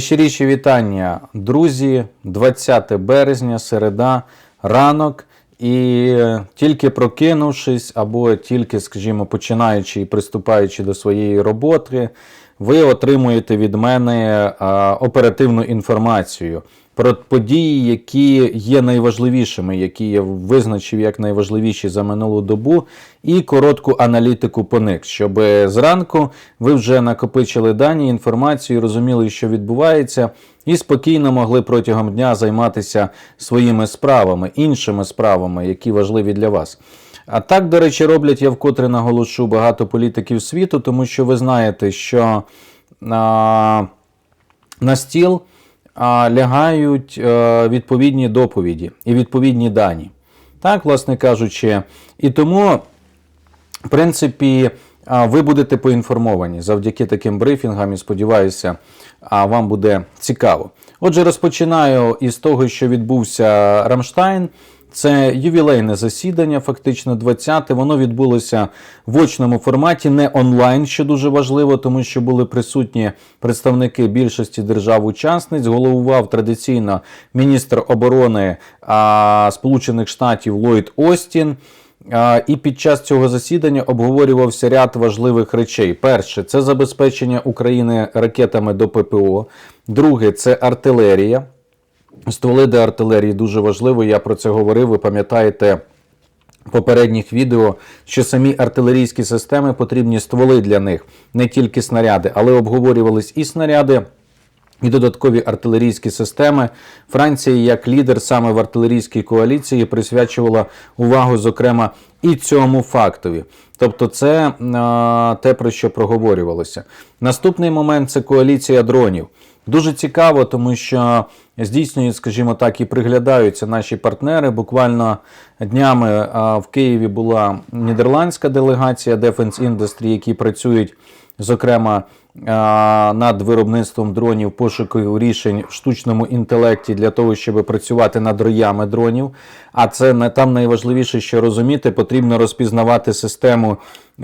Щиріші вітання, друзі, 20 березня, середа, ранок. І тільки прокинувшись, або тільки, скажімо, починаючи і приступаючи до своєї роботи, ви отримуєте від мене оперативну інформацію про події, які є найважливішими, які я визначив як найважливіші за минулу добу, і коротку аналітику по них, щоб зранку ви вже накопичили дані, інформацію, розуміли, що відбувається, і спокійно могли протягом дня займатися своїми справами, іншими справами, які важливі для вас. А так, до речі, роблять я вкотре наголошу багато політиків світу, тому що ви знаєте, що а, на стіл лягають відповідні доповіді і відповідні дані. Так, власне кажучи, і тому, в принципі, ви будете поінформовані завдяки таким брифінгам і сподіваюся, вам буде цікаво. Отже, розпочинаю із того, що відбувся Рамштайн. Це ювілейне засідання, фактично 20-те. Воно відбулося в очному форматі, не онлайн, що дуже важливо, тому що були присутні представники більшості держав-учасниць. Головував традиційно міністр оборони а, Сполучених Штатів Ллойд Остін. І під час цього засідання обговорювався ряд важливих речей. Перше це забезпечення України ракетами до ППО. Друге це артилерія. Стволи до артилерії дуже важливо. Я про це говорив. Ви пам'ятаєте попередніх відео, що самі артилерійські системи потрібні стволи для них, не тільки снаряди, але обговорювались і снаряди. І додаткові артилерійські системи. Франція, як лідер саме в артилерійській коаліції, присвячувала увагу, зокрема, і цьому фактові. Тобто, це а, те, про що проговорювалося. Наступний момент це коаліція дронів. Дуже цікаво, тому що здійснюють, скажімо так, і приглядаються наші партнери. Буквально днями в Києві була нідерландська делегація Defense Industry, які працюють, зокрема, над виробництвом дронів, пошуку рішень в штучному інтелекті для того, щоб працювати над роями дронів. А це не там найважливіше, що розуміти, потрібно розпізнавати систему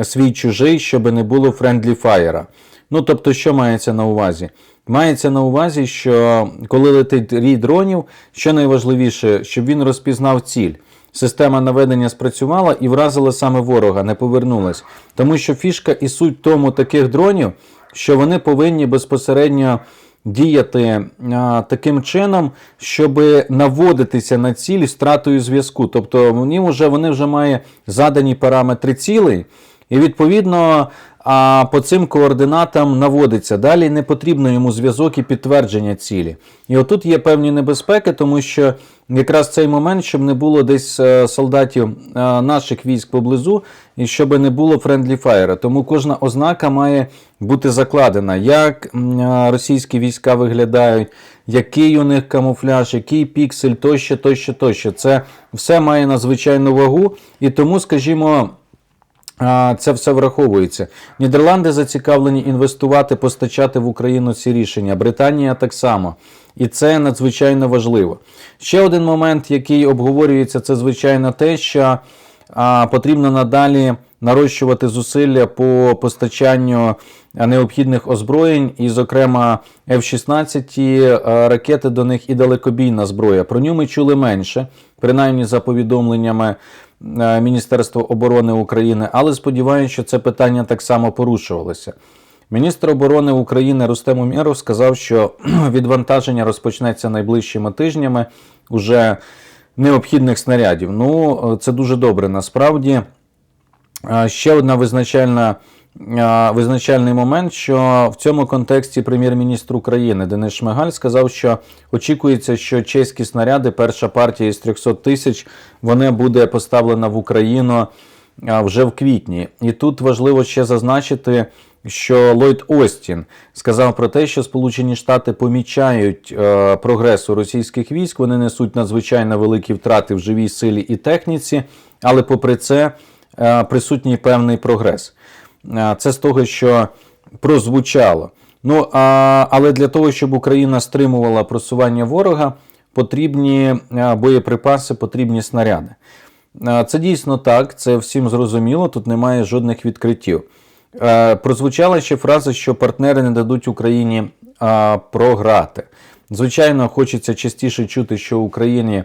свій чужий, щоб не було friendly fire. Ну тобто, що мається на увазі? Мається на увазі, що коли летить рій дронів, що найважливіше, щоб він розпізнав ціль. Система наведення спрацювала і вразила саме ворога, не повернулась. Тому що фішка і суть тому таких дронів, що вони повинні безпосередньо діяти а, таким чином, щоб наводитися на ціль з втратою зв'язку. Тобто вони вже, вони вже мають задані параметри цілей, і відповідно по цим координатам наводиться. Далі не потрібно йому зв'язок і підтвердження цілі. І отут є певні небезпеки, тому що якраз цей момент, щоб не було десь е, солдатів е, наших військ поблизу, і щоб не було френдлі фаєра. Тому кожна ознака має бути закладена, як е, російські війська виглядають, який у них камуфляж, який піксель, тощо, тощо, тощо. Це все має надзвичайну вагу, і тому, скажімо. Це все враховується. Нідерланди зацікавлені інвестувати, постачати в Україну ці рішення. Британія так само. І це надзвичайно важливо. Ще один момент, який обговорюється, це звичайно те, що потрібно надалі нарощувати зусилля по постачанню необхідних озброєнь, і, зокрема, F-16 ракети до них і далекобійна зброя. Про нього ми чули менше, принаймні за повідомленнями. Міністерства оборони України, але сподіваюся, що це питання так само порушувалося. Міністр оборони України Рустем Умєров сказав, що відвантаження розпочнеться найближчими тижнями уже необхідних снарядів. Ну, це дуже добре насправді. Ще одна визначальна. Визначальний момент, що в цьому контексті прем'єр-міністр України Денис Шмигаль сказав, що очікується, що чеські снаряди, перша партія із 300 тисяч, вона буде поставлена в Україну вже в квітні. І тут важливо ще зазначити, що Ллойд Остін сказав про те, що Сполучені Штати помічають е, прогрес у російських військ, вони несуть надзвичайно великі втрати в живій силі і техніці, але попри це е, присутній певний прогрес. Це з того, що прозвучало. Ну, а, Але для того, щоб Україна стримувала просування ворога, потрібні боєприпаси, потрібні снаряди. Це дійсно так, це всім зрозуміло, тут немає жодних відкриттів. Прозвучала ще фраза, що партнери не дадуть Україні програти. Звичайно, хочеться частіше чути, що Україні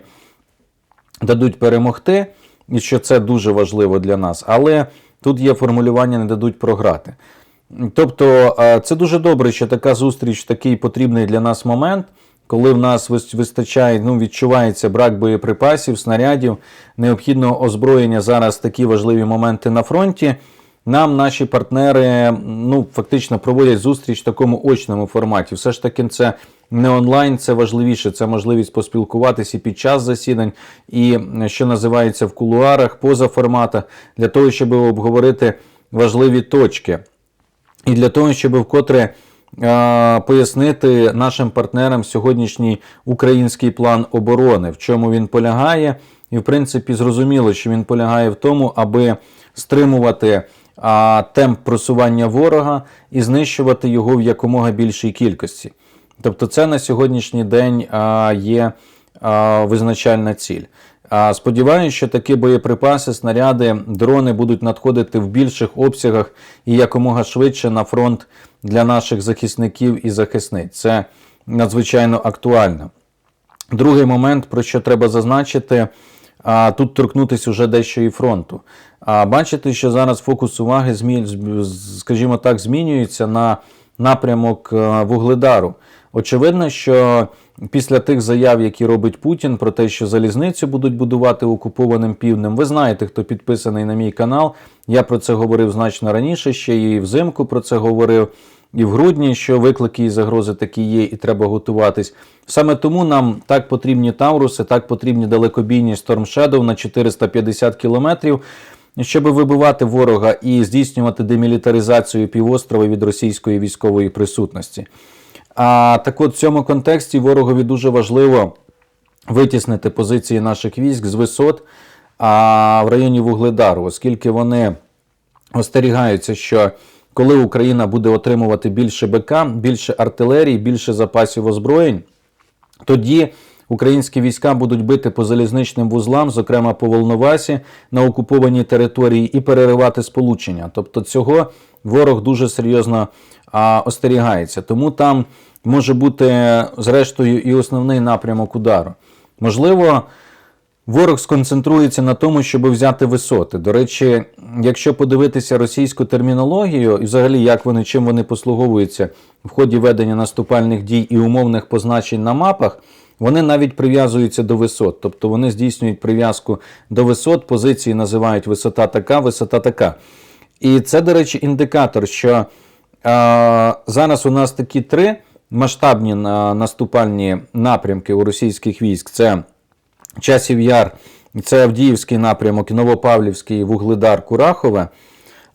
дадуть перемогти, і що це дуже важливо для нас. Але тут є формулювання не дадуть програти. Тобто, е, це дуже добре, що така зустріч такий потрібний для нас момент, коли в нас вистачає, ну, відчувається брак боєприпасів, снарядів, необхідного озброєння зараз такі важливі моменти на фронті. Нам наші партнери ну, фактично проводять зустріч в такому очному форматі. Все ж таки, це не онлайн, це важливіше. Це можливість поспілкуватися і під час засідань, і що називається в кулуарах, поза форматах, для того, щоб обговорити важливі точки. І для того, щоб вкотре е, пояснити нашим партнерам сьогоднішній український план оборони, в чому він полягає, і в принципі зрозуміло, що він полягає в тому, аби стримувати а, темп просування ворога і знищувати його в якомога більшій кількості. Тобто, це на сьогоднішній день є визначальна ціль. Сподіваюся, що такі боєприпаси, снаряди, дрони будуть надходити в більших обсягах і якомога швидше на фронт для наших захисників і захисниць. Це надзвичайно актуально. Другий момент, про що треба зазначити, тут торкнутися вже дещо і фронту. Бачите, що зараз фокус уваги, скажімо так, змінюється на напрямок е, Вугледару. Очевидно, що після тих заяв, які робить Путін, про те, що залізницю будуть будувати окупованим півднем, ви знаєте, хто підписаний на мій канал. Я про це говорив значно раніше, ще і взимку про це говорив, і в грудні, що виклики і загрози такі є, і треба готуватись. Саме тому нам так потрібні Тауруси, так потрібні далекобійні Storm Shadow на 450 кілометрів, щоб вибивати ворога і здійснювати демілітаризацію півострова від російської військової присутності. А так от в цьому контексті ворогові дуже важливо витіснити позиції наших військ з висот а, в районі Вугледару, оскільки вони остерігаються, що коли Україна буде отримувати більше БК, більше артилерії, більше запасів озброєнь, тоді українські війська будуть бити по залізничним вузлам, зокрема по Волновасі, на окупованій території, і переривати сполучення. Тобто цього ворог дуже серйозно а, остерігається. Тому там може бути, зрештою, і основний напрямок удару. Можливо, Ворог сконцентрується на тому, щоб взяти висоти. До речі, якщо подивитися російську термінологію і взагалі як вони чим вони послуговуються в ході ведення наступальних дій і умовних позначень на мапах, вони навіть прив'язуються до висот. Тобто вони здійснюють прив'язку до висот, позиції називають висота така, висота така. І це, до речі, індикатор, що зараз у нас такі три масштабні на, наступальні напрямки у російських військ. Це Часів Яр, це Авдіївський напрямок, Новопавлівський, Вугледар, Курахове.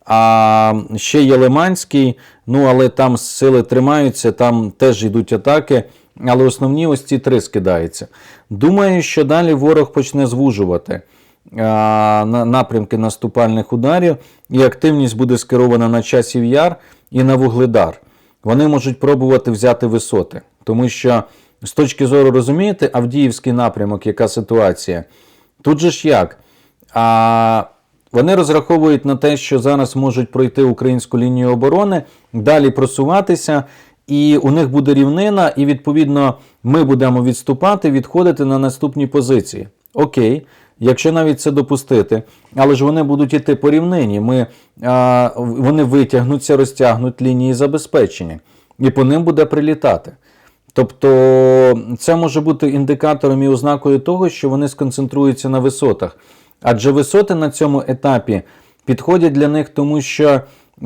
А ще є Лиманський, ну але там сили тримаються, там теж йдуть атаки. Але основні ось ці три скидаються. Думаю, що далі ворог почне звужувати а, напрямки наступальних ударів, і активність буде скерована на часів яр і на Вугледар. Вони можуть пробувати взяти висоти, тому що з точки зору розумієте, Авдіївський напрямок, яка ситуація? Тут же ж як? А, вони розраховують на те, що зараз можуть пройти українську лінію оборони, далі просуватися, і у них буде рівнина, і відповідно ми будемо відступати, відходити на наступні позиції. Окей, якщо навіть це допустити, але ж вони будуть іти по рівнині. Ми, а, вони витягнуться, розтягнуть лінії забезпечення, і по ним буде прилітати. Тобто це може бути індикатором і ознакою того, що вони сконцентруються на висотах. Адже висоти на цьому етапі підходять для них, тому що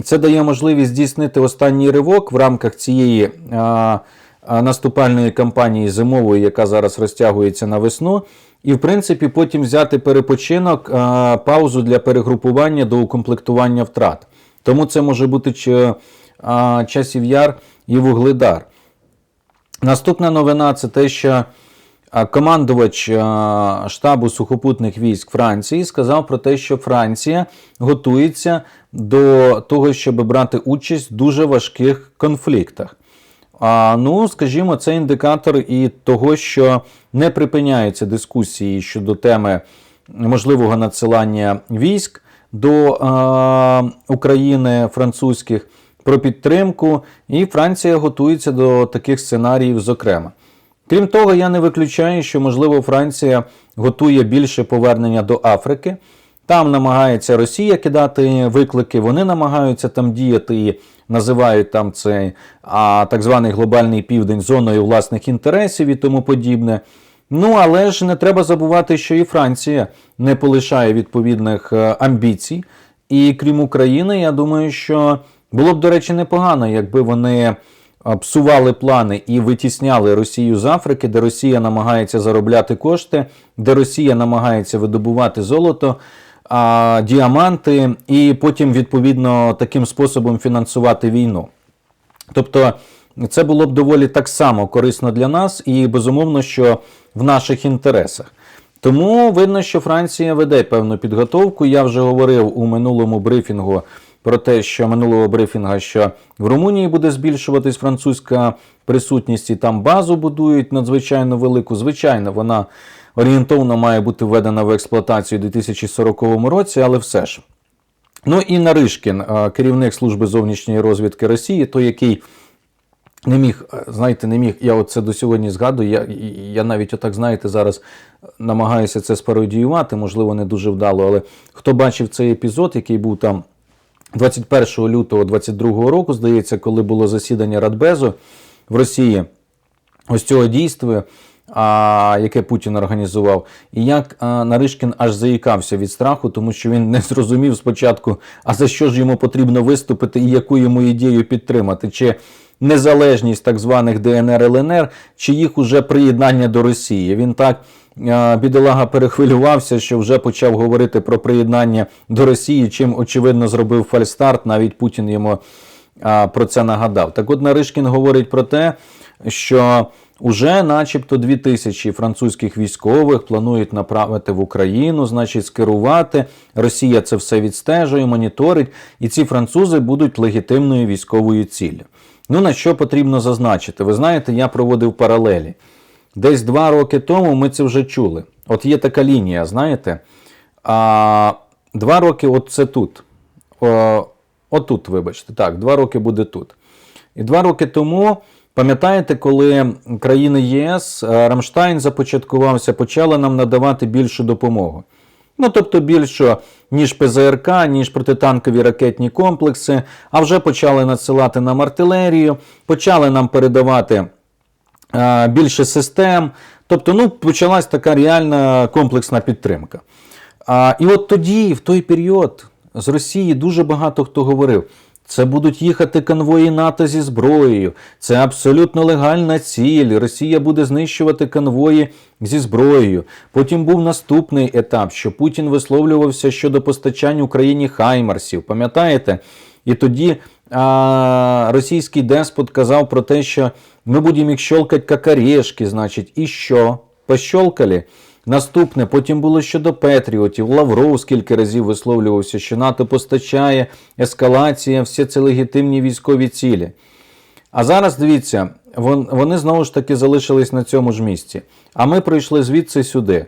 це дає можливість здійснити останній ривок в рамках цієї а, наступальної кампанії зимової, яка зараз розтягується на весну, і в принципі потім взяти перепочинок, паузу для перегрупування до укомплектування втрат. Тому це може бути часів яр і вугледар. Наступна новина це те, що командувач штабу сухопутних військ Франції сказав про те, що Франція готується до того, щоб брати участь в дуже важких конфліктах. А, ну, скажімо, це індикатор і того, що не припиняються дискусії щодо теми можливого надсилання військ до а, України французьких. про підтримку, і Франція готується до таких сценаріїв, зокрема. Крім того, я не виключаю, що можливо Франція готує більше повернення до Африки. Там намагається Росія кидати виклики, вони намагаються там діяти і називають там цей а, так званий глобальний південь зоною власних інтересів і тому подібне. Ну але ж не треба забувати, що і Франція не полишає відповідних е, амбіцій. І крім України, я думаю, що було б, до речі, непогано, якби вони е, псували плани і витісняли Росію з Африки, де Росія намагається заробляти кошти, де Росія намагається видобувати золото, а, діаманти, і потім відповідно таким способом фінансувати війну. Тобто це було б доволі так само корисно для нас, і безумовно, що в наших інтересах. Тому видно, що Франція веде певну підготовку. Я вже говорив у минулому брифінгу про те, що минулого брифінга, що в Румунії буде збільшуватись французька присутність, і там базу будують надзвичайно велику. Звичайно, вона орієнтовно має бути введена в експлуатацію у 2040 році, але все ж. Ну і Наришкін, е, керівник служби зовнішньої розвідки Росії, той, який не міг, е, знаєте, не міг, я оце до сьогодні згадую. Я, я навіть отак, знаєте, зараз намагаюся це спародіювати, можливо, не дуже вдало, але хто бачив цей епізод, який був там 21 лютого 22 року, здається, коли було засідання Радбезу в Росії, ось цього дійства, а, яке Путін організував, і як а, Наришкін аж заїкався від страху, тому що він не зрозумів спочатку, а за що ж йому потрібно виступити і яку йому ідею підтримати. Чи незалежність так званих ДНР ЛНР, чи їх уже приєднання до Росії. Він так бідолага перехвилювався, що вже почав говорити про приєднання до Росії, чим очевидно зробив фальстарт. Навіть Путін йому про це нагадав. Так от Наришкін говорить про те, що Уже, начебто, дві тисячі французьких військових планують направити в Україну, значить, скерувати. Росія це все відстежує, моніторить, і ці французи будуть легітимною військовою ціллю. Ну на що потрібно зазначити? Ви знаєте, я проводив паралелі. Десь два роки тому ми це вже чули. От є така лінія, знаєте. А, Два роки от це тут. О, Отут, вибачте, так, два роки буде тут. І два роки тому. Пам'ятаєте, коли країни ЄС Рамштайн започаткувався, почали нам надавати більшу допомогу. Ну, тобто більше, ніж ПЗРК, ніж протитанкові ракетні комплекси, а вже почали надсилати нам артилерію, почали нам передавати а, більше систем. Тобто, ну, почалась така реальна комплексна підтримка. А, І от тоді, в той період, з Росії дуже багато хто говорив. Це будуть їхати конвої НАТО зі зброєю. Це абсолютно легальна ціль. Росія буде знищувати конвої зі зброєю. Потім був наступний етап, що Путін висловлювався щодо постачань Україні Хаймарсів. Пам'ятаєте? І тоді а, російський деспот казав про те, що ми будемо їх щелкати як орешки, значить, і що? Пощолкали? Наступне, потім було щодо Петріотів. Лавров скільки разів висловлювався, що НАТО постачає ескалація, всі це легітимні військові цілі. А зараз дивіться, вони знову ж таки залишились на цьому ж місці. А ми прийшли звідси сюди.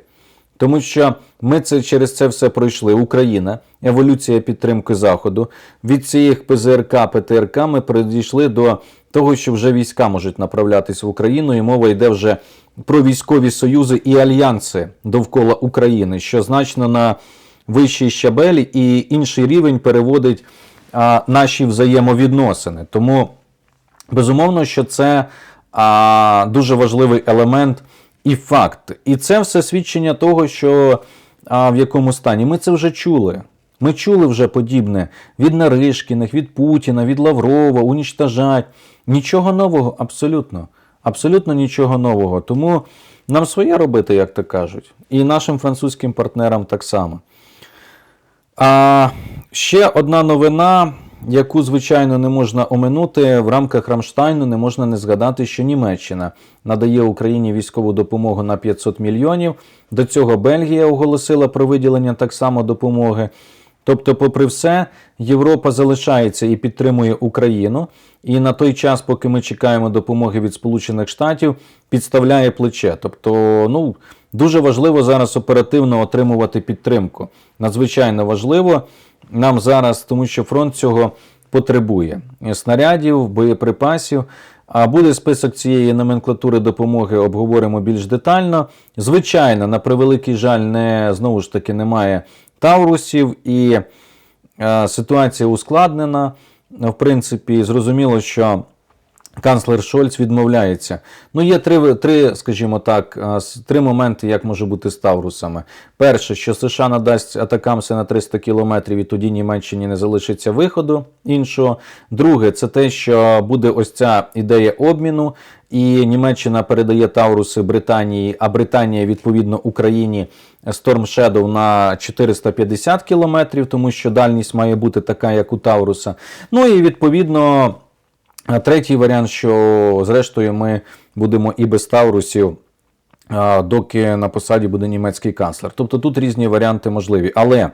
Тому що ми це через це все пройшли. Україна, еволюція підтримки Заходу. Від цих ПЗРК, ПТРК ми прийшли до того, що вже війська можуть направлятися в Україну, і мова йде вже про військові союзи і альянси довкола України, що значно на вищий щабель і інший рівень переводить а, наші взаємовідносини. Тому безумовно, що це а, дуже важливий елемент і факт. І це все свідчення того, що а, в якому стані ми це вже чули. Ми чули вже подібне від Наришкіних, від Путіна, від Лаврова, унічтажать. Нічого нового, абсолютно. Абсолютно нічого нового. Тому нам своє робити, як то кажуть, і нашим французьким партнерам так само. А ще одна новина, яку, звичайно, не можна оминути, в рамках Рамштайну не можна не згадати, що Німеччина надає Україні військову допомогу на 500 мільйонів. До цього Бельгія оголосила про виділення так само допомоги. Тобто, попри все, Європа залишається і підтримує Україну, і на той час, поки ми чекаємо допомоги від Сполучених Штатів, підставляє плече. Тобто, ну дуже важливо зараз оперативно отримувати підтримку. Надзвичайно важливо нам зараз, тому що фронт цього потребує снарядів, боєприпасів. А буде список цієї номенклатури допомоги, обговоримо більш детально. Звичайно, на превеликий жаль, не знову ж таки немає Таурусів, і е, ситуація ускладнена. В принципі, зрозуміло, що канцлер Шольц відмовляється. Ну, є три, три, скажімо так, е, три моменти, як може бути з Таурусами. Перше, що США надасть атакамси на 300 кілометрів, і тоді Німеччині не залишиться виходу іншого. Друге, це те, що буде ось ця ідея обміну, і Німеччина передає Тауруси Британії, а Британія відповідно Україні Storm Shadow на 450 кілометрів, тому що дальність має бути така, як у Тауруса. Ну і відповідно. Третій варіант, що зрештою ми будемо і без Таурусів, доки на посаді буде німецький канцлер. Тобто тут різні варіанти можливі. Але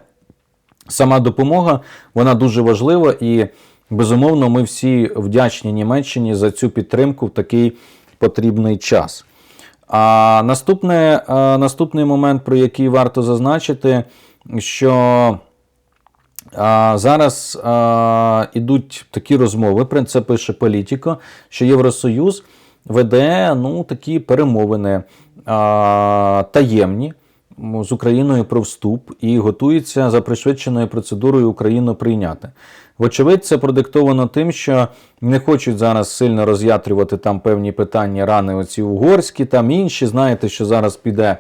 сама допомога вона дуже важлива і безумовно ми всі вдячні Німеччині за цю підтримку в такий потрібний час. А наступне, наступний момент, про який варто зазначити, що зараз а, ідуть такі розмови, про це пише Політіко, що Євросоюз веде ну, такі перемовини таємні з Україною про вступ і готується за пришвидшеною процедурою Україну прийняти. Вочевидь, це продиктовано тим, що не хочуть зараз сильно роз'ятрювати там певні питання, рани оці угорські, там інші. Знаєте, що зараз піде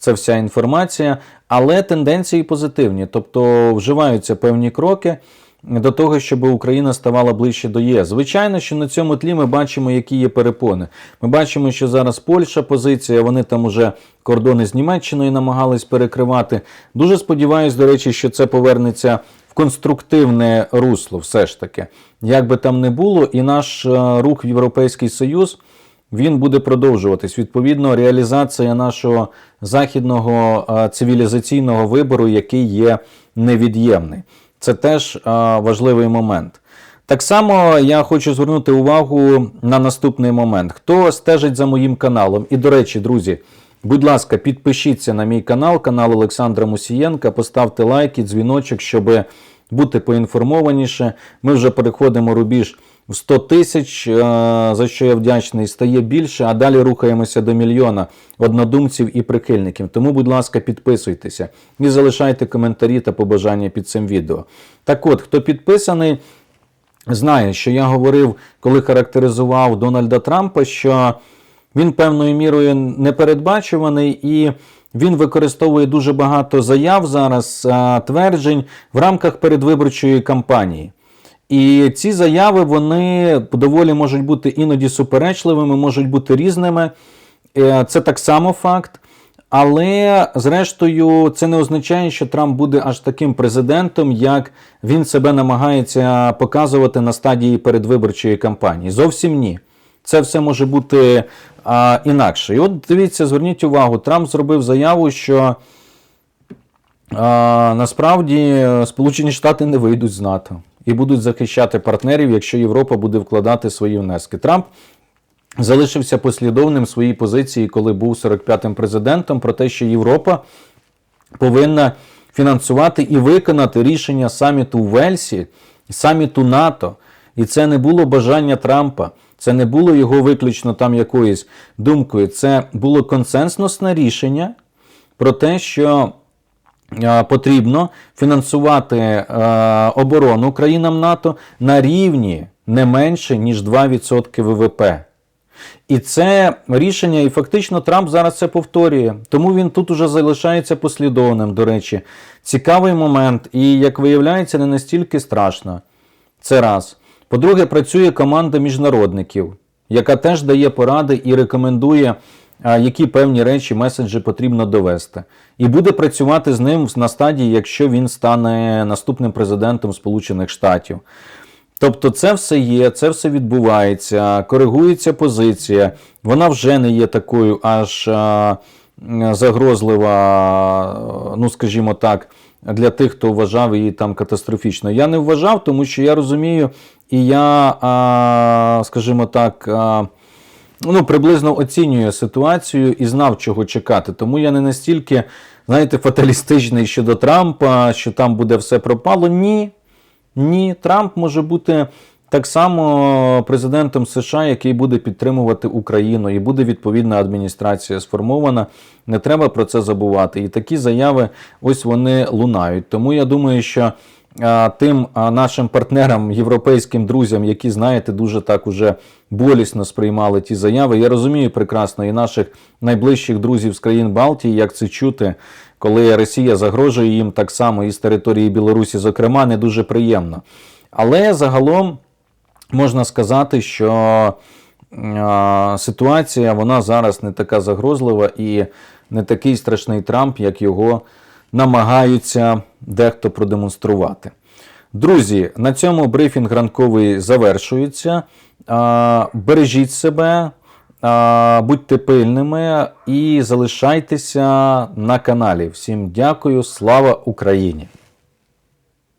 ця вся інформація, але тенденції позитивні, тобто вживаються певні кроки до того, щоб Україна ставала ближче до ЄС. Звичайно, що на цьому тлі ми бачимо, які є перепони. Ми бачимо, що зараз Польща позиція, вони там уже кордони з Німеччиною намагались перекривати. Дуже сподіваюся, до речі, що це повернеться в конструктивне русло, все ж таки. Як би там не було, і наш е, рух в Європейський Союз він буде продовжуватись. Відповідно, реалізація нашого західного цивілізаційного вибору, який є невід'ємний. Це теж важливий момент. Так само я хочу звернути увагу на наступний момент. Хто стежить за моїм каналом? І, до речі, друзі, будь ласка, підпишіться на мій канал, канал Олександра Мусієнка, поставте лайки, дзвіночок, щоб бути поінформованіше. Ми вже переходимо рубіж 100 тисяч, е, за що я вдячний, стає більше, а далі рухаємося до мільйона однодумців і прихильників. Тому, будь ласка, підписуйтеся і залишайте коментарі та побажання під цим відео. Так от, хто підписаний, знає, що я говорив, коли характеризував Дональда Трампа, що він певною мірою непередбачуваний і він використовує дуже багато заяв зараз, а, тверджень в рамках передвиборчої кампанії. І ці заяви вони доволі можуть бути іноді суперечливими, можуть бути різними. Е, Це так само факт. Але, зрештою, це не означає, що Трамп буде аж таким президентом, як він себе намагається показувати на стадії передвиборчої кампанії. Зовсім ні. Це все може бути а, інакше. І от дивіться, зверніть увагу, Трамп зробив заяву, що а, насправді Сполучені Штати не вийдуть з НАТО і будуть захищати партнерів, якщо Європа буде вкладати свої внески. Трамп залишився послідовним в своїй позиції, коли був 45-м президентом, про те, що Європа повинна фінансувати і виконати рішення саміту в Вельсі, саміту НАТО. І це не було бажання Трампа, це не було його виключно там якоюсь думкою. Це було консенсусне рішення про те, що потрібно фінансувати е, оборону країнам НАТО на рівні не менше, ніж 2% ВВП. І це рішення, і фактично Трамп зараз це повторює. Тому він тут уже залишається послідовним, до речі. Цікавий момент, і, як виявляється, не настільки страшно. Це раз. По-друге, працює команда міжнародників, яка теж дає поради і рекомендує, які певні речі, меседжі потрібно довести. І буде працювати з ним на стадії, якщо він стане наступним президентом Сполучених Штатів. Тобто це все є, це все відбувається, коригується позиція. Вона вже не є такою аж загрозлива, ну скажімо так, для тих, хто вважав її там катастрофічною. Я не вважав, тому що я розумію, і я, скажімо так, ну, приблизно оцінюю ситуацію і знав, чого чекати. Тому я не настільки, знаєте, фаталістичний щодо Трампа, що там буде все пропало. Ні. Ні, Трамп може бути так само президентом США, який буде підтримувати Україну, і буде відповідна адміністрація сформована. Не треба про це забувати. І такі заяви ось вони лунають. Тому я думаю, що а, тим а, нашим партнерам, європейським друзям, які, знаєте, дуже так уже болісно сприймали ті заяви. Я розумію прекрасно і наших найближчих друзів з країн Балтії, як це чути, коли Росія загрожує їм так само і з території Білорусі, зокрема, не дуже приємно. Але загалом можна сказати, що ситуація вона зараз не така загрозлива і не такий страшний Трамп, як його намагаються дехто продемонструвати. Друзі, на цьому брифінг ранковий завершується. Бережіть себе, будьте пильними і залишайтеся на каналі. Всім дякую, слава Україні!